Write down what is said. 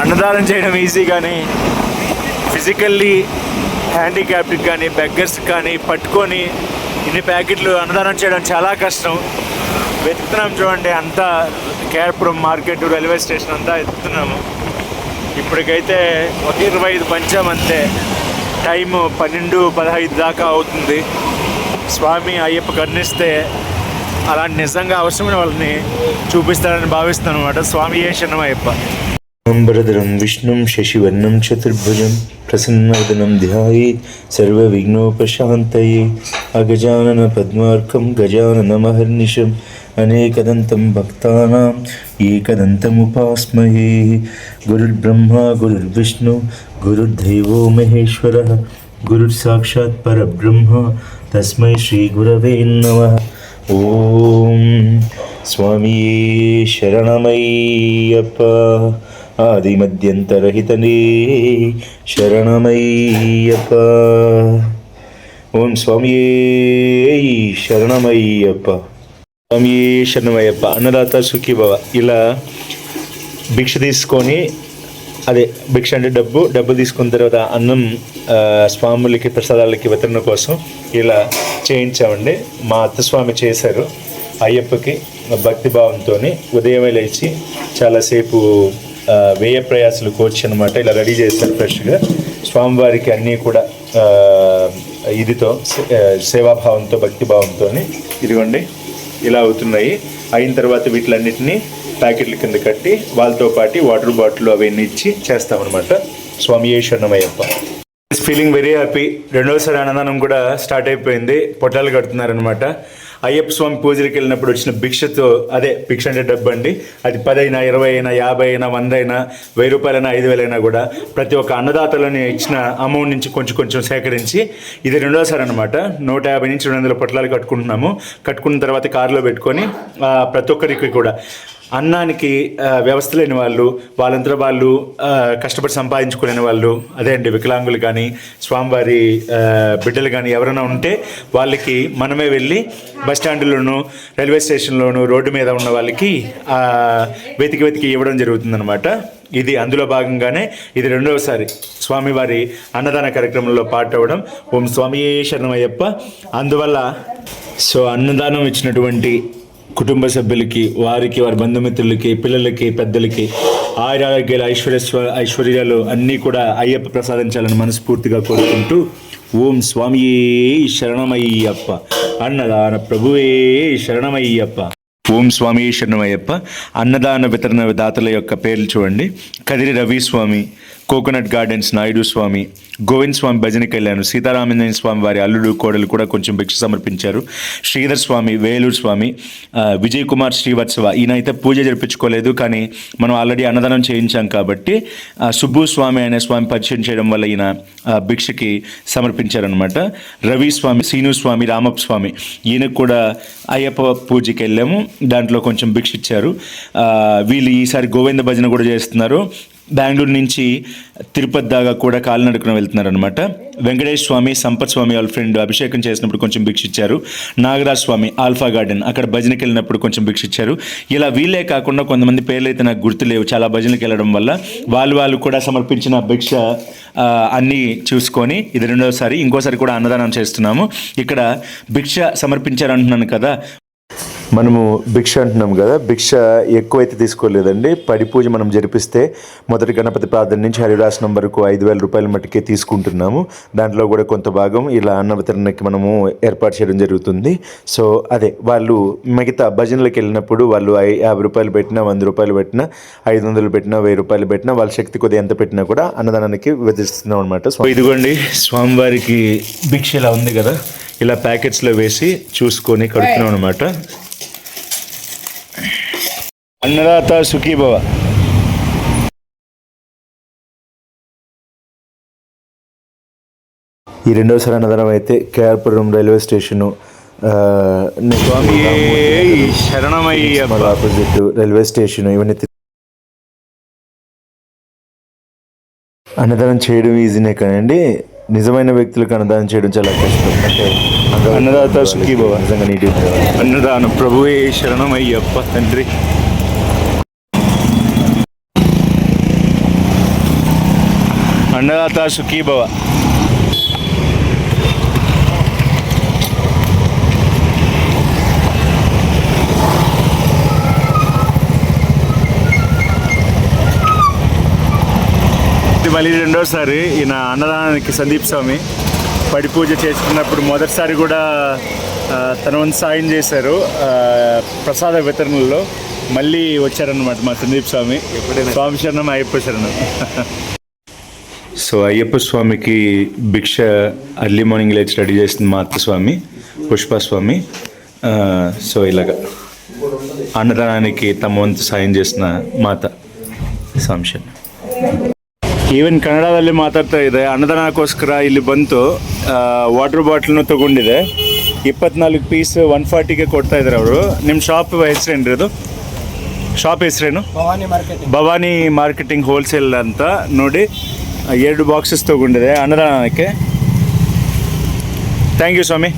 అన్నదానం చేయడం ఈజీ కానీ ఫిజికల్లీ హ్యాండిక్యాప్డ్కి కానీ బెగ్గర్స్ కానీ పట్టుకొని ఇన్ని ప్యాకెట్లు అన్నదానం చేయడం చాలా కష్టం. వెతుకుతున్నాం చూడండి అంతా కేర్పురం మార్కెట్ రైల్వే స్టేషన్ అంతా ఎత్తుతున్నాము ఇప్పటికైతే ఒక ఇరవై ఐదు పంచామంతే టైము పన్నెండు పదహైదు దాకా అవుతుంది. స్వామి అయ్యప్ప కర్ణిస్తే అలాంటి నిజంగా అవసరమైన వాళ్ళని చూపిస్తారని భావిస్తాను అనమాట స్వామి ఏ பிரதரம் விஷ்ணும் சசிவர்ணம் சதுர்புஜம் பிரசன்னவதனம் தியாயே சர்வ விக்னோபசாந்தயே அகஜானன பத்மார்க்கம் கஜானன மகர்நிஷம் அநேகதந்தம் பக்தானாம் ஏகதந்தமுபாஸ்மயே குருர்பிரம்மா குருர்விஷ்ணு குருர்தெய்வோ மகேஸ்வர குருர் சாட்சாத் பரபிரம்மா தஸ்மை ஸ்ரீகுரவே நம ஓம் சுவாமியே சரணமையப்பா ఆదిమధ్యంతరహితనే శరణమయ్యప్ప. ఓం స్వామి శరణమయ్యప్ప. స్వామి శరణమయ్యప్ప. అన్నదాత సుఖీభవ. ఇలా భిక్ష తీసుకొని అదే భిక్ష అంటే డబ్బు డబ్బు తీసుకున్న తర్వాత అన్నం స్వాములకి ప్రసాదాలకి వితరణ కోసం ఇలా చేయించామండి. మా అత్త స్వామి చేశారు అయ్యప్పకి భక్తి భావంతో ఉదయమే లేచి చాలాసేపు వేయ ప్రయాసులు కోచ్ అనమాట ఇలా రెడీ చేస్తారు ఫ్రెష్గా. స్వామివారికి అన్నీ కూడా ఇదితో సేవాభావంతో భక్తిభావంతో ఇదిగోండి ఇలా అవుతున్నాయి. అయిన తర్వాత వీటిలన్నిటిని ప్యాకెట్ల కింద కట్టి వాళ్ళతో పాటు వాటర్ బాటిల్ అవన్నీ ఇచ్చి చేస్తామన్నమాట. స్వామి ఏ శరణమయ్యప్ప. ఫీలింగ్ వెరీ హ్యాపీ రెండోసారి అన్నదానం కూడా స్టార్ట్ అయిపోయింది. పొట్టాలు కడుతున్నారనమాట అయ్యప్ప స్వామి పూజలకు వెళ్ళినప్పుడు వచ్చిన భిక్షతో అదే భిక్ష అంటే డబ్బు అండి అది పదైనా ఇరవై అయినా యాభై అయినా వంద అయినా వెయ్యి రూపాయలైనా ఐదు వేలైనా కూడా ప్రతి ఒక్క అన్నదాతలని ఇచ్చిన అమౌంట్ నుంచి కొంచెం కొంచెం సేకరించి ఇది రెండోసారి అనమాట నూట యాభై నుంచి రెండు వందల పొట్లాలు కట్టుకుంటున్నాము. కట్టుకున్న తర్వాత కారులో పెట్టుకొని ప్రతి ఒక్కరికి కూడా. అన్నానికి వ్యవస్థ లేని వాళ్ళు వాళ్ళంతా వాళ్ళు కష్టపడి సంపాదించుకోలేని వాళ్ళు అదే అండి వికలాంగులు కానీ స్వామివారి బిడ్డలు కానీ ఎవరైనా ఉంటే వాళ్ళకి మనమే వెళ్ళి బస్ స్టాండ్లోను రైల్వే స్టేషన్లోను రోడ్డు మీద ఉన్న వాళ్ళకి వెతికి వెతికి ఇవ్వడం జరుగుతుందన్నమాట. ఇది అందులో భాగంగానే ఇది రెండవసారి స్వామివారి అన్నదాన కార్యక్రమంలో పాటవడం ఓం స్వామి శరణమయ్యప్ప. అందువల్ల సో అన్నదానం ఇచ్చినటువంటి కుటుంబ సభ్యులకి వారికి వారి బంధుమిత్రులకి పిల్లలకి పెద్దలకి ఆయురారోగ్యాలు ఐశ్వర్య ఐశ్వర్యాలు అన్నీ కూడా అయ్యప్ప ప్రసాదించాలని మనస్ఫూర్తిగా కోరుకుంటూ ఓం స్వామి శరణమయ్యప్ప. అన్నదాన ప్రభువే శరణమయ్యప్ప. ఓం స్వామి శరణమయ్యప్ప. అన్నదాన వితరణ దాతల యొక్క పేర్లు చూడండి. కదిరి రవి స్వామి కోకోనట్ గార్డెన్స్ నాయుడు స్వామి గోవింద్ స్వామి భజనకి వెళ్ళాను సీతారామేంద్ర స్వామి వారి అల్లుడు కోడలు కూడా కొంచెం భిక్ష సమర్పించారు. శ్రీధర్ స్వామి వేలూరు స్వామి విజయ్ కుమార్ శ్రీవత్సవ ఈయన అయితే పూజ జరిపించుకోలేదు కానీ మనం ఆల్రెడీ అన్నదానం చేయించాం కాబట్టి సుబ్బు స్వామి అనే స్వామి పరిచయం చేయడం వల్ల ఈయన భిక్షకి సమర్పించారనమాట రవి స్వామి శ్రీను స్వామి రామప్ప స్వామి ఈయనకు కూడా అయ్యప్ప పూజకి వెళ్ళాము దాంట్లో కొంచెం భిక్ష ఇచ్చారు. వీళ్ళు ఈసారి గోవింద భజన కూడా చేస్తున్నారు. బెంగళూరు నుంచి తిరుపతి దాకా కూడా కాలినడకన వెళ్తున్నారు అనమాట వెంకటేష్ స్వామి సంపత్ స్వామి వాళ్ళ ఫ్రెండ్ అభిషేకం చేసినప్పుడు కొంచెం భిక్ష ఇచ్చారు నాగరాజ్ స్వామి ఆల్ఫా గార్డెన్ అక్కడ భజనకి వెళ్ళినప్పుడు కొంచెం భిక్ష ఇచ్చారు ఇలా వీళ్ళే కాకుండా కొంతమంది పేర్లు అయితే నాకు గుర్తులేవు చాలా భజనకి వెళ్ళడం వల్ల వాళ్ళు వాళ్ళు కూడా సమర్పించిన భిక్ష అన్నీ చూసుకొని ఇది రెండోసారి ఇంకోసారి కూడా అన్నదానం చేస్తున్నాము. ఇక్కడ భిక్ష సమర్పించారు అంటున్నాను కదా. మనము భిక్ష అంటున్నాం కదా భిక్ష ఎక్కువైతే తీసుకోలేదండి. పడి పూజ మనం జరిపిస్తే మొదటి గణపతి ప్రార్థన నుంచి హరిదాసనం వరకు ఐదు వేల రూపాయల మట్టుకే తీసుకుంటున్నాము. దాంట్లో కూడా కొంత భాగం ఇలా అన్న వితరణకి మనము ఏర్పాటు చేయడం జరుగుతుంది. సో అదే వాళ్ళు మిగతా భజనలకు వెళ్ళినప్పుడు వాళ్ళు ఐ- యాభై రూపాయలు పెట్టినా వంద రూపాయలు పెట్టినా ఐదు వందలు పెట్టినా వెయ్యి రూపాయలు పెట్టినా వాళ్ళ శక్తి కొద్దిగా ఎంత పెట్టినా కూడా అన్నదానానికి వెదిస్తున్నాం అనమాట ఇదిగోండి స్వామివారికి భిక్ష ఇలా ఉంది కదా ఇలా ప్యాకెట్స్లో వేసి చూసుకొని కడుతున్నాం అనమాట అన్నదాత సుఖీభవ ఈ రెండోసారి అన్నదానం అయితే KR Puram railway station opposite railway station ఇవన్నీ అన్నదానం చేయడం ఈజీనే కానండి. నిజమైన వ్యక్తులకు అన్నదానం చేయడం చాలా కష్టం. అంటే అన్నదాత సుఖీభవ. నిజంగా నీటి అన్నదానం ప్రభువే శరణమయ్యప్ప తండ్రి. అన్నదాత సుఖీభవ మళ్ళీ రెండోసారి ఈయన అన్నదానానికి సందీప్ స్వామి. పడి పూజ చేసుకున్నప్పుడు మొదటిసారి కూడా తన వంతు సాయం చేశారు ప్రసాద వితరణలో. మళ్ళీ వచ్చారనమాట మా సందీప్ స్వామి. స్వామి శరణం అయ్యప్ప శరణం. సో అయ్యప్ప స్వామికి భిక్ష అర్లీ మార్నింగ్ లేచి రెడీ చేసింది మా అత్త స్వామి పుష్ప స్వామి ఆ, సో ఇలాగ అన్నదానానికి తమ వంతు సాయం చేసిన మాత సాంశన్ ಈವನ್ ಕನ್ನಡದಲ್ಲಿ ಮಾತಾಡ್ತಾ ಇದೆ ಅನ್ನದಾನಕ್ಕೋಸ್ಕರ ಇಲ್ಲಿ ಬಂತು ವಾಟರ್ ಬಾಟ್ಲ್ನು ತಗೊಂಡಿದೆ ಇಪ್ಪತ್ನಾಲ್ಕು ಪೀಸ್ ಒನ್ ಫಾರ್ಟಿಗೆ ಕೊಡ್ತಾ ಇದ್ದಾರೆ ಅವರು ನಿಮ್ಮ ಶಾಪ್ ಹೆಸರೇನ್ರಿ ಅದು ಶಾಪ್ ಹೆಸರೇನು Bhavani market Bhavani marketing wholesale ಅಂತ ನೋಡಿ ಎರಡು ಬಾಕ್ಸಸ್ ತೊಗೊಂಡಿದೆ ಅನ್ನದಾನಕ್ಕೆ ಥ್ಯಾಂಕ್ ಯು ಸ್ವಾಮಿ